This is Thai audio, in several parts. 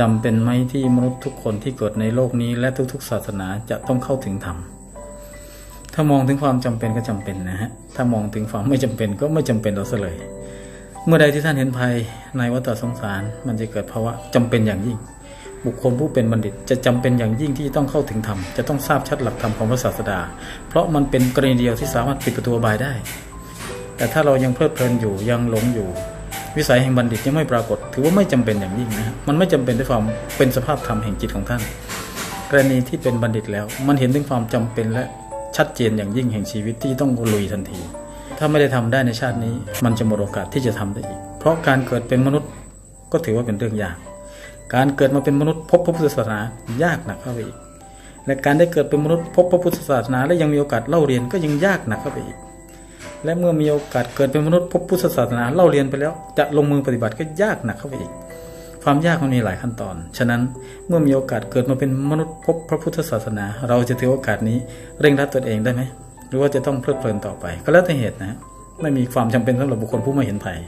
จำเป็นไหมที่มนุษย์ทุกคนที่เกิดในโลกนี้และทุกๆ ศาสนาจะต้องเข้าถึงธรรมถ้ามองถึงความจำเป็นก็จำเป็นนะฮะถ้ามองถึงความไม่จำเป็นก็ไม่จำเป็นเอาซะเลย เมื่อใดที่ท่านเห็นภัยในวัฏสงสาร มันจะเกิดภาวะจำเป็นอย่างยิ่ง บุคคลผู้เป็นบัณฑิตจะจำเป็นอย่างยิ่งที่ต้องเข้าถึงธรรมจะต้องทราบชัดหลักธรรมของพระศาสดา เพราะมันเป็นกรณีเดียวที่สามารถปิดประตูบายได้ แต่ถ้าเรายังเพลิดเพลินอยู่ยังหลงอยู่ วิสัยแห่งบัณฑิตยังไม่ปรากฏ ถือว่าไม่จำเป็นอย่างยิ่งนะมันไม่จำเป็นด้วยความเป็นสภาพธรรมแห่งจิตของท่าน กรณีที่เป็นบัณฑิตแล้ว มันเห็นถึงความจำเป็นและชัดเจนอย่างยิ่งแห่งชีวิตที่ต้องลุยทันที ถ้าไม่ได้ทำได้ในชาตินี้ มันจะหมดโอกาสที่จะทำได้อีก เพราะการเกิดเป็นมนุษย์ก็ถือว่าเป็นเรื่องยาก การเกิดมาเป็นมนุษย์พบพระพุทธศาสนายากหนักเข้าไปอีก และการได้เกิดเป็นมนุษย์พบพระพุทธศาสนา และยังมีโอกาสเล่าเรียนก็ยังยากหนักเข้าไปอีก และเมื่อมีโอกาสเกิดเป็นมนุษย์พบพุทธศาสนาเล่าเรียนไปแล้ว จะลงมือปฏิบัติก็ยากหนักเข้าไปอีก ความยากมันมีหลายขั้นตอน ฉะนั้นเมื่อมีโอกาสเกิดมาเป็นมนุษย์พบพระพุทธศาสนา เราจะถือโอกาสนี้เร่งรัดตนเองได้ไหมหรือว่าจะต้องเพลิดเพลินต่อไป ก็แล้วแต่เหตุนะ ไม่มีความจำเป็นสำหรับบุคคลผู้ไม่เห็นภัย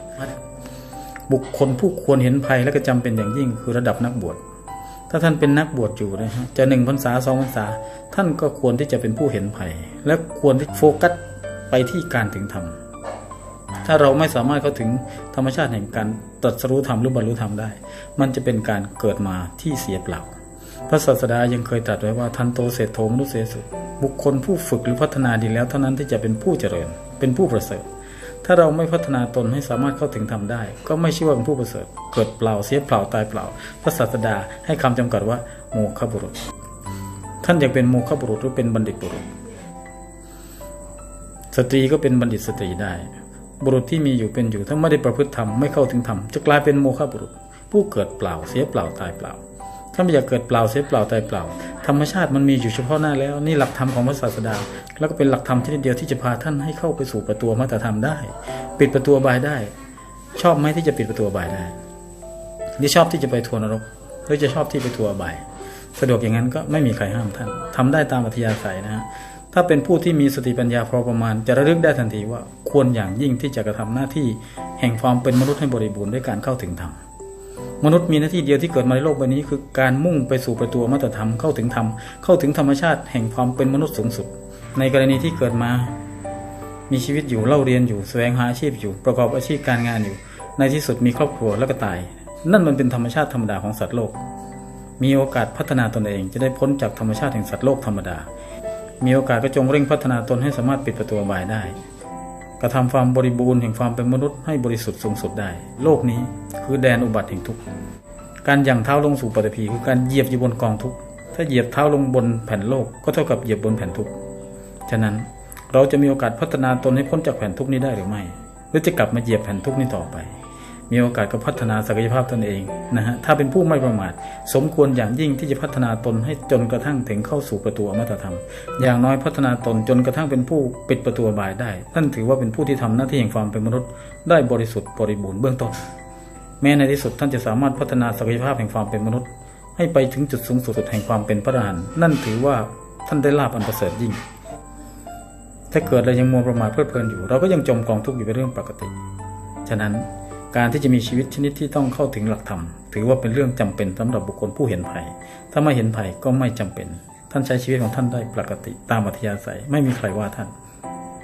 บุคคลผู้ควรเห็นภัยและก็จำเป็นอย่างยิ่งคือระดับนักบวชถ้าท่านเป็นนักบวชอยู่นะฮะจะหนึ่งพรรษาสองพรรษา ท่านก็ควรที่จะเป็นผู้เห็นภัย และควรที่โฟกัส ไปที่การถึงธรรม ถ้าเราไม่สามารถเข้าถึงธรรมชาติแห่งการตรัสรู้ธรรมหรือบรรลุธรรมได้ มันจะเป็นการเกิดมาที่เสียเปล่า พระศาสดายังเคยตรัสไว้ว่าทันโตเศรษโทมนุษย์เสสุ บุคคลผู้ฝึกหรือพัฒนาดีแล้วเท่านั้นที่จะเป็นผู้เจริญ เป็นผู้ประเสริฐ ถ้าเราไม่พัฒนาตนให้สามารถเข้าถึงธรรมได้ ก็ไม่ชื่อว่าเป็นผู้ประเสริฐ เกิดเปล่าเสียเปล่าตายเปล่า พระศาสดาให้คำจำกัดว่าโมฆะบุรุษ ท่านอยากเป็นโมฆะบุรุษหรือเป็นบัณฑิตบุรุษ สตรีก็เป็นบัณฑิตสตรีได้ บุรุษที่มีอยู่เป็นอยู่ถ้าไม่ได้ประพฤติธรรมไม่เข้าถึงธรรมจะกลายเป็นโมฆะบุรุษ ผู้เกิดเปล่าเสียเปล่าตายเปล่า ถ้าไม่อยากเกิดเปล่าเสียเปล่าตายเปล่า ธรรมชาติมันมีอยู่เฉพาะหน้าแล้ว นี่หลักธรรมของพระศาสดา แล้วก็เป็นหลักธรรมชนิดเดียวที่จะพาท่านให้เข้าไปสู่ประตูมัตธรรมได้ ปิดประตูบายได้ ชอบไหมที่จะปิดประตูบายได้หรือชอบที่จะไปทัวร์นรกหรือจะชอบที่ไปทัวร์บาย สะดวกอย่างนั้นก็ไม่มีใครห้ามท่านทำได้ตามอัธยาศัยนะฮะ ถ้าเป็นผู้ที่มีสติปัญญาพอประมาณ จะระลึกได้ทันทีว่าควรอย่างยิ่งที่จะกระทำหน้าที่แห่งความเป็นมนุษย์ให้บริบูรณ์ด้วยการเข้าถึงธรรมมนุษย์มีหน้าที่เดียวที่เกิดมาในโลกใบนี้ คือการมุ่งไปสู่ประตูมัตตธรรมเข้าถึงธรรมเข้าถึงธรรมชาติแห่งความเป็นมนุษย์สูงสุด ในกรณีที่เกิดมา มีชีวิตอยู่เล่าเรียนอยู่แสวงหาอาชีพอยู่ประกอบอาชีพการงานอยู่ ในที่สุดมีครอบครัวแล้วก็ตาย นั่นมันเป็นธรรมชาติธรรมดาของสัตว์โลก มีโอกาสพัฒนาตนเองจะได้พ้นจากธรรมชาติแห่งสัตว์โลกธรรมดา มีโอกาสก็จงเร่งพัฒนาตนให้สามารถปิดประตูบายได้ กระทำความบริบูรณ์แห่งความเป็นมนุษย์ให้บริสุทธิ์สูงสุดได้ โลกนี้คือแดนอุบัติแห่งทุกข์การย่างเท้าลงสู่ปฐพีคือการเหยียบอยู่บนกองทุกข์ถ้าเหยียบเท้าลงบนแผ่นโลกก็เท่ากับเหยียบบนแผ่นทุกข์ฉะนั้นเราจะมีโอกาสพัฒนาตนให้พ้นจากแผ่นทุกข์นี้ได้หรือไม่ หรือจะกลับมาเหยียบแผ่นทุกข์นี้ต่อไป มีโอกาสก็พัฒนาศักยภาพตนเองนะฮะถ้าเป็นผู้ไม่ประมาท สมควรอย่างยิ่งที่จะพัฒนาตนให้จนกระทั่งถึงเข้าสู่ประตูอมตะธรรม อย่างน้อยพัฒนาตนจนกระทั่งเป็นผู้ปิดประตูบายได้นั่นถือว่าเป็นผู้ที่ทำหน้าที่แห่งความเป็นมนุษย์ ได้บริสุทธิ์บริบูรณ์เบื้องต้นแม้ในที่สุดท่านจะสามารถพัฒนาศักยภาพแห่งความเป็นมนุษย์ ให้ไปถึงจุดสูงสุดแห่งความเป็นพระอรหันต์นั่นถือว่าท่านได้ลาภอันประเสริฐยิ่งถ้าเกิดเรายังมัวประมาทเพลิดเพลินอยู่ เราก็ยังจมกองทุกข์อยู่เป็นเรื่องปกติ ฉะนั้น การที่จะมีชีวิตชนิดที่ต้องเข้าถึงหลักธรรม ถือว่าเป็นเรื่องจำเป็นสำหรับบุคคลผู้เห็นภัย ถ้าไม่เห็นภัยก็ไม่จำเป็น ท่านใช้ชีวิตของท่านได้ปกติตามอัธยาศัยไม่มีใครว่าท่าน